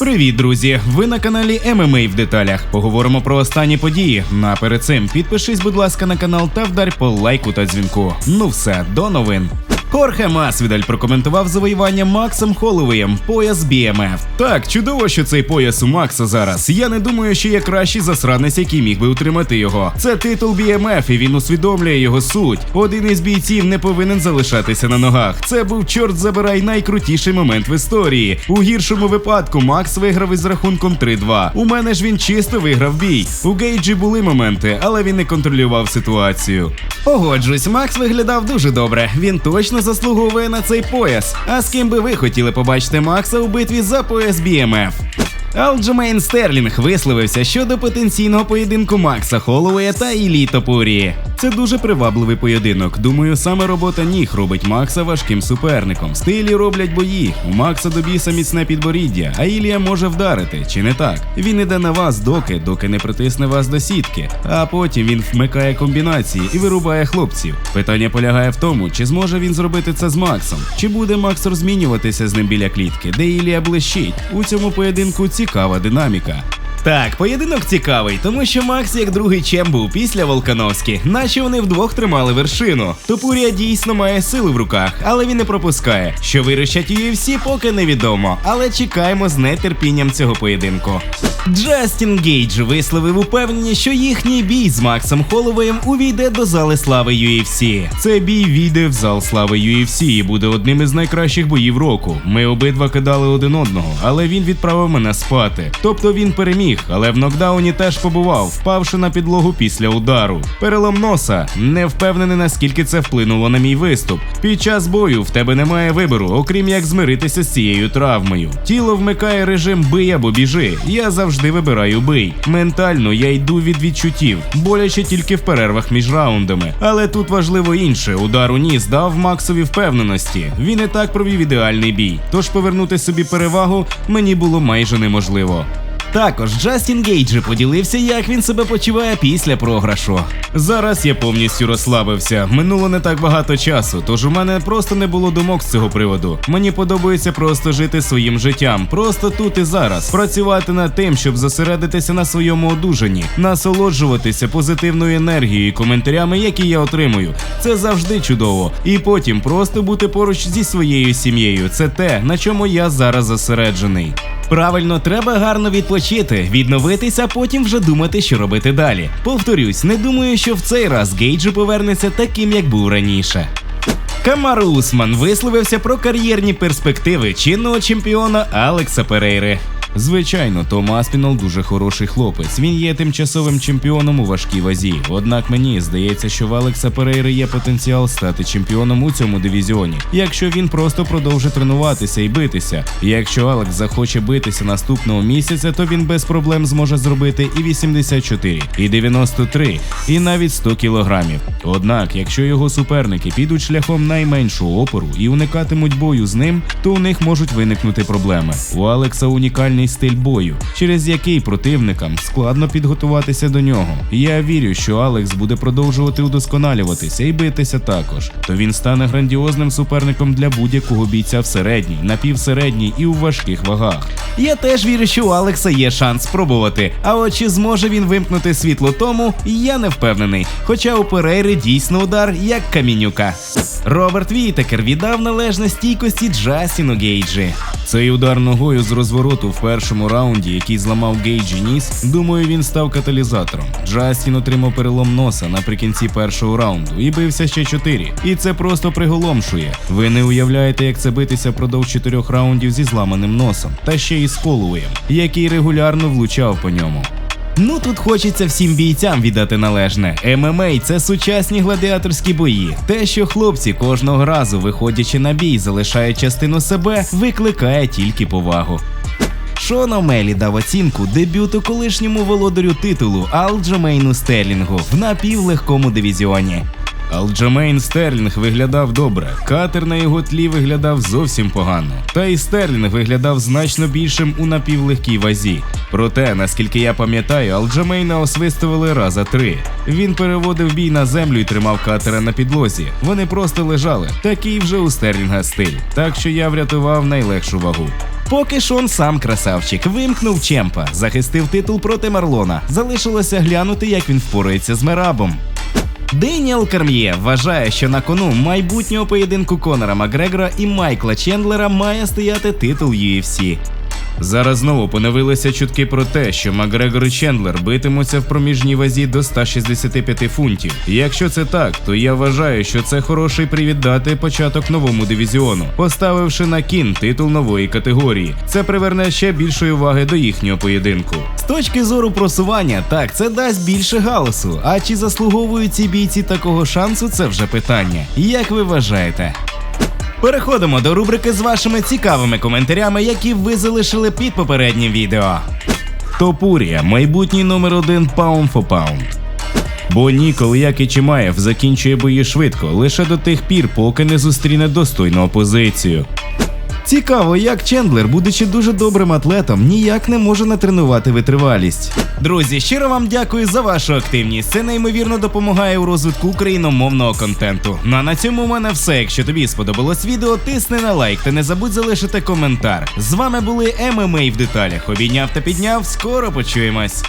Привіт, друзі! Ви на каналі ММА в деталях. Поговоримо про останні події. А перед цим підпишись, будь ласка, на канал та вдарь по лайку та дзвінку. Ну все, до новин. Хорхе Масвідаль прокоментував завоювання Максом Холовеєм пояс BMF. Так, чудово, що цей пояс у Макса зараз. Я не думаю, що є кращий засранець, який міг би утримати його. Це титул BMF, і він усвідомлює його суть. Один із бійців не повинен залишатися на ногах. Це був чорт забирай найкрутіший момент в історії. У гіршому випадку Макс виграв із рахунком 3-2. У мене ж він чисто виграв бій. У Гейджі були моменти, але він не контролював ситуацію. Погоджусь, Макс виглядав дуже добре. Він точно заслуговує на цей пояс. А з ким би ви хотіли побачити Макса у битві за пояс BMF? Алджемейн Стерлінг висловився щодо потенційного поєдинку Макса Холлоуея та Ілі Топурії. Це дуже привабливий поєдинок. Думаю, саме робота ніг робить Макса важким суперником. Стилі роблять бої. У Макса до біса міцне підборіддя, а Ілія може вдарити, чи не так? Він іде на вас доки, доки не притисне вас до сітки, а потім він вмикає комбінації і вирубає хлопців. Питання полягає в тому, чи зможе він зробити це з Максом, чи буде Макс розмінюватися з ним біля клітки, де Ілія блищить. У цьому поєдинку цікава динаміка. Так, поєдинок цікавий, тому що Макс як другий чем був після Волкановські, наче вони вдвох тримали вершину. Топурія дійсно має сили в руках, але він не пропускає. Що вирощать UFC, поки невідомо, але чекаємо з нетерпінням цього поєдинку. Джастін Гейдж висловив упевненість, що їхній бій з Максом Холовеєм увійде до зали слави UFC. Цей бій війде в зал слави UFC і буде одним із найкращих боїв року. Ми обидва кидали один одного, але він відправив мене спати. Тобто він переміг, але в нокдауні теж побував, впавши на підлогу після удару. Перелом носа не впевнений, наскільки це вплинуло на мій виступ. Під час бою в тебе немає вибору, окрім як змиритися з цією травмою. Тіло вмикає режим бий або біжи. Я завжди вибираю бий. Ментально я йду від відчуттів, боляче тільки в перервах між раундами. Але тут важливо інше: удар у ніс дав Максові впевненості. Він і так провів ідеальний бій. Тож повернути собі перевагу мені було майже неможливо. Також Джастін Гейджі поділився, як він себе почуває після програшу. Зараз я повністю розслабився. Минуло не так багато часу, тож у мене просто не було думок з цього приводу. Мені подобається просто жити своїм життям, просто тут і зараз, працювати над тим, щоб зосередитися на своєму одужанні, насолоджуватися позитивною енергією і коментарями, які я отримую. Це завжди чудово. І потім просто бути поруч зі своєю сім'єю. Це те, на чому я зараз зосереджений. Правильно, треба гарно відпочити, відновитися, а потім вже думати, що робити далі. Повторюсь, не думаю, що в цей раз Гейджу повернеться таким, як був раніше. Камару Усман висловився про кар'єрні перспективи чинного чемпіона Алекса Перейри. Звичайно, Том Аспінал дуже хороший хлопець. Він є тимчасовим чемпіоном у важкій вазі. Однак мені здається, що в Алекса Перейри є потенціал стати чемпіоном у цьому дивізіоні, якщо він просто продовжить тренуватися і битися. Якщо Алекс захоче битися наступного місяця, то він без проблем зможе зробити і 84, і 93, і навіть 100 кілограмів. Однак, якщо його суперники підуть шляхом найменшого опору і уникатимуть бою з ним, то у них можуть виникнути проблеми. У Алекса унікальний стиль бою, через який противникам складно підготуватися до нього. Я вірю, що Алекс буде продовжувати удосконалюватися і битися також. То він стане грандіозним суперником для будь-якого бійця в середній, напівсередній і у важких вагах. Я теж вірю, що у Алекса є шанс спробувати. А от чи зможе він вимкнути світло тому, я не впевнений. Хоча у Перейри дійсно удар як камінюка. Роберт Вітекер віддав належне стійкості Джастіну Гейджі. Цей удар ногою з розвороту в першому раунді, який зламав Гейджі ніс, думаю, він став каталізатором. Джастін отримав перелом носа наприкінці першого раунду і бився ще чотири. І це просто приголомшує. Ви не уявляєте, як це битися впродовж чотирьох раундів зі зламаним носом, та ще й з Холлоуєм, який регулярно влучав по ньому. Ну тут хочеться всім бійцям віддати належне. ММА – це сучасні гладіаторські бої. Те, що хлопці кожного разу, виходячи на бій, залишають частину себе, викликає тільки повагу. Шон Омелі дав оцінку дебюту колишньому володарю титулу Алджамейну Стерлінгу в напівлегкому дивізіоні. Алджамейн Стерлінг виглядав добре, катер на його тлі виглядав зовсім погано. Та й Стерлінг виглядав значно більшим у напівлегкій вазі. Проте, наскільки я пам'ятаю, Алджамейна освистували раза три. Він переводив бій на землю і тримав катера на підлозі. Вони просто лежали. Такий вже у Стерлінга стиль. Так що я врятував найлегшу вагу. Поки Шон сам красавчик вимкнув Чемпа, захистив титул проти Марлона. Залишилося глянути, як він впорається з Мерабом. Деніел Карм'є вважає, що на кону майбутнього поєдинку Конора Макгрегора і Майкла Чендлера має стояти титул UFC. Зараз знову поновилися чутки про те, що Макгрегор і Чендлер битимуться в проміжній вазі до 165 фунтів. Якщо це так, то я вважаю, що це хороший привід дати початок новому дивізіону, поставивши на кін титул нової категорії. Це приверне ще більшої уваги до їхнього поєдинку. З точки зору просування, так це дасть більше галасу. А чи заслуговують ці бійці такого шансу? Це вже питання. Як ви вважаєте? Переходимо до рубрики з вашими цікавими коментарями, які ви залишили під попереднім відео. Топурія, майбутній номер один Pound for паунд. Бо ніколи, як і Чимаєв, закінчує бої швидко, лише до тих пір, поки не зустріне достойну опозицію. Цікаво, як Чендлер, будучи дуже добрим атлетом, ніяк не може натренувати витривалість. Друзі, щиро вам дякую за вашу активність. Це неймовірно допомагає у розвитку україномовного контенту. Ну а на цьому у мене все. Якщо тобі сподобалось відео, тисни на лайк та не забудь залишити коментар. З вами були ММА в деталях. Обійняв та підняв. Скоро почуємось.